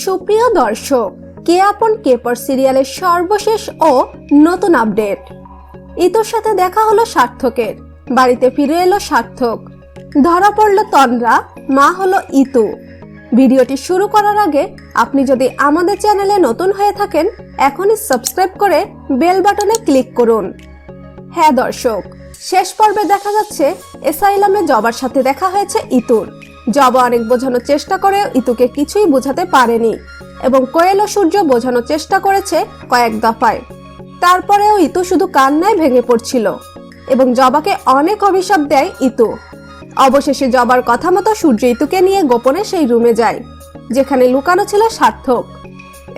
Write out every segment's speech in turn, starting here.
প্রিয় দর্শক, কে আপন কেপর সিরিয়ালের সর্বশেষ ও নতুন আপডেট? ইতোর সাথে দেখা হলো সার্থকের। বাড়িতে ফিরে এলো সার্থক। ধরা পড়ল তন্দ্রা, মা হলো ইতু। ভিডিওটি শুরু করার আগে আপনি যদি আমাদের চ্যানেলে নতুন হয়ে থাকেন, এখনই সাবস্ক্রাইব করে বেল বাটনে ক্লিক করুন। হ্যাঁ দর্শক, শেষ পর্বে দেখা যাচ্ছে এসাইলামে জবার সাথে দেখা হয়েছে ইতুর। জবা অনেক বোঝানোর চেষ্টা করে, ইতুকে কিছুই বোঝাতে পারেনি এবং কোয়েল ও সূর্য বোঝানোর চেষ্টা করেছে কয়েক দফায়। তারপরেও ইতু শুধু কান্নায় ভেঙে পড়ছিল এবং জবাকে অনেক অভিশাপ দেয় ইতু। অবশেষে জবার কথা মতো সূর্য ইতুকে নিয়ে গোপনে সেই রুমে যায়, যেখানে লুকানো ছিল সার্থক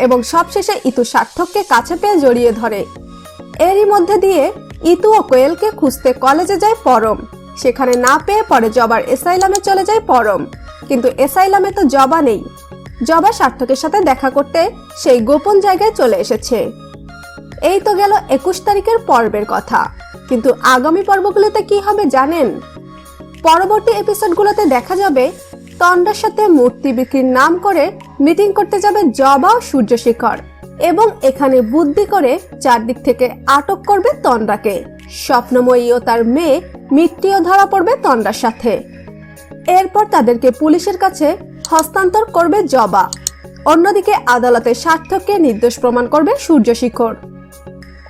এবং সবশেষে ইতু সার্থককে কাছে পেয়ে জড়িয়ে ধরে। এরই মধ্যে দিয়ে ইতু ও কোয়েলকে খুঁজতে কলেজে যায় পরম সেখানে না পেয়ে পরে জবার এসাইলামে চলে যায় পরম। কিন্তু এসাইলামে তো জবা নেই। জবা সার্থকের সাথে দেখা করতে সেই গোপন জায়গায় চলে এসেছে। এই তো গেল একুশ তারিখের পর্বের কথা। কিন্তু আগামী পর্বগুলোতে কি হবে জানেন? পরবর্তী এপিসোডগুলোতে দেখা যাবে তন্ডার সাথে মূর্তি বিক্রির নাম করে মিটিং করতে যাবে জবা ও সূর্যশেখর এবং এখানে বুদ্ধি করে চারদিক থেকে আটক করবে তন্ডাকে স্বপ্নময়ী ও তার মেয়ে মিট্টিও ধরা পড়বে তন্ডার সাথে। এরপর তাদেরকে পুলিশের কাছে হস্তান্তর করবে জবা। অন্যদিকে আদালতে সার্থককে নির্দোষ প্রমাণ করবে সূর্যশিখর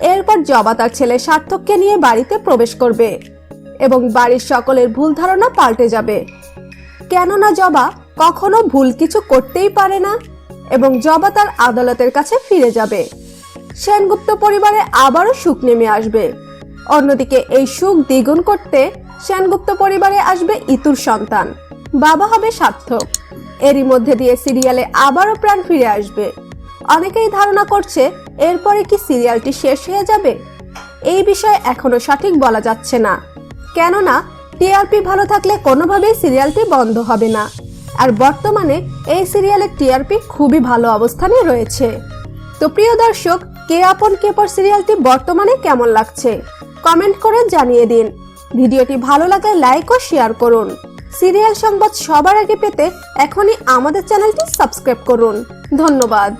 এরপর জবা তার ছেলে সার্থককে নিয়ে বাড়িতে প্রবেশ করবে এবং বাড়ির সকলের ভুল ধারণা পাল্টে যাবে। কেননা জবা কখনো ভুল কিছু করতেই পারে না এবং জবা তার আদালতের কাছে ফিরে যাবে। সেনগুপ্ত পরিবারে আবারও সুখ নেমে আসবে। অন্যদিকে এই সুখ দ্বিগুণ করতে সেনগুপ্ত পরিবারে আসবে ইতুর সন্তান। বাবা হবে সার্থক। এরই মধ্যে দিয়ে সিরিয়ালে আবারও প্রাণ ফিরে আসবে। অনেকেই ধারণা করছে এরপরে কি সিরিয়ালটি শেষ হয়ে যাবে? এই বিষয়ে এখনও সঠিক বলা যাচ্ছে না। কেননা, টিআরপি ভালো থাকলে কোনোভাবেই সিরিয়ালটি বন্ধ হবে না। আর বর্তমানে এই সিরিয়ালের টিআরপি খুবই ভালো অবস্থানে রয়েছে। তো প্রিয় দর্শক, কে আপন কে পর সিরিয়ালটি বর্তমানে কেমন লাগছে? কমেন্ট করে জানিয়ে দিন। ভিডিওটি ভালো লাগে লাইক ও শেয়ার করুন। সিরিয়াল সংবাদ সবার আগে পেতে এখনই আমাদের চ্যানেলটি সাবস্ক্রাইব করুন। ধন্যবাদ।